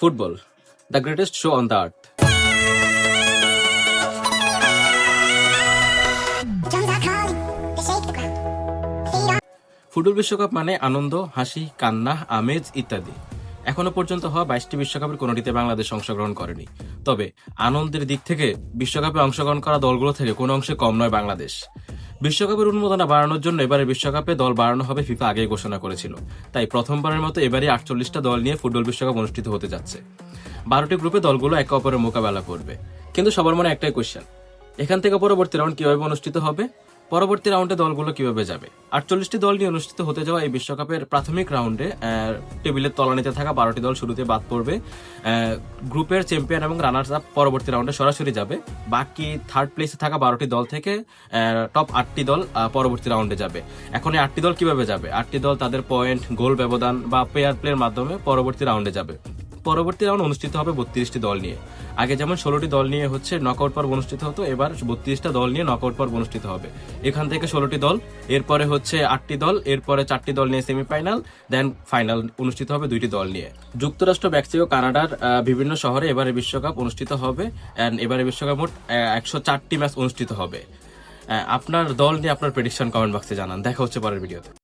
Football the greatest show on the earth football বিশ্বকাপ মানে আনন্দ, হাসি, কান্না, আমেজ ইত্যাদি। এখনও পর্যন্ত হওয়া বাইশটি বিশ্বকাপের কোনোটিতে বাংলাদেশ অংশগ্রহণ করেনি। তবে আনন্দের দিক থেকে বিশ্বকাপে অংশগ্রহণ করা দলগুলো থেকে কোনো অংশে কম নয় বাংলাদেশ। বিশ্বকাপের উন্মোদনা বাড়ানোর জন্য এবারে বিশ্বকাপে দল বাড়ানো হবে ফিফা আগেই ঘোষণা করেছিল। তাই প্রথমবারের মতো এবারে আটচল্লিশটা দল নিয়ে ফুটবল বিশ্বকাপ অনুষ্ঠিত হতে যাচ্ছে। বারোটি গ্রুপে দলগুলো একে অপরের মোকাবেলা করবে। কিন্তু সবার মনে একটাই কোয়েশ্চেন এখান থেকে পরবর্তী রাউন্ড কীভাবে অনুষ্ঠিত হবে? পরবর্তী রাউন্ডে দলগুলো কীভাবে যাবে? আটচল্লিশটি দল নিয়ে অনুষ্ঠিত হতে যাওয়া এই বিশ্বকাপের প্রাথমিক রাউন্ডে টেবিলের তলানিতে থাকা বারোটি দল শুরুতে বাদ পড়বে। গ্রুপের চ্যাম্পিয়ন এবং রানার্স আপ পরবর্তী রাউন্ডে সরাসরি যাবে। বাকি থার্ড প্লেসে থাকা বারোটি দল থেকে টপ আটটি দল পরবর্তী রাউন্ডে যাবে। এখন এই আটটি দল কীভাবে যাবে? আটটি দল তাদের পয়েন্ট, গোল ব্যবধান বা পেয়ার প্লের মাধ্যমে পরবর্তী রাউন্ডে যাবে। পরবর্তী রাউন্ড অনুষ্ঠিত হবে বত্রিশটি দল নিয়ে। আগে যেমন ষোলোটি দল নিয়ে হচ্ছে নকআউট পর্ব অনুষ্ঠিত হতো, এবার বত্রিশটা দল নিয়ে নকআউট পর্ব অনুষ্ঠিত হবে। এখান থেকে ষোলোটি দল, এরপরে হচ্ছে আটটি দল, এরপরে চারটি দল নিয়ে সেমিফাইনাল দেন ফাইনাল অনুষ্ঠিত হবে দুইটি দল নিয়ে। যুক্তরাষ্ট্র, মেক্সিকো, কানাডার বিভিন্ন শহরে এবারে বিশ্বকাপ অনুষ্ঠিত হবে অ্যান্ড এবারে বিশ্বকাপ মোট একশো চারটি ম্যাচ অনুষ্ঠিত হবে। আপনার দল নিয়ে আপনার প্রেডিকশন কমেন্ট বক্সে জানান। দেখা হচ্ছে পরের ভিডিওতে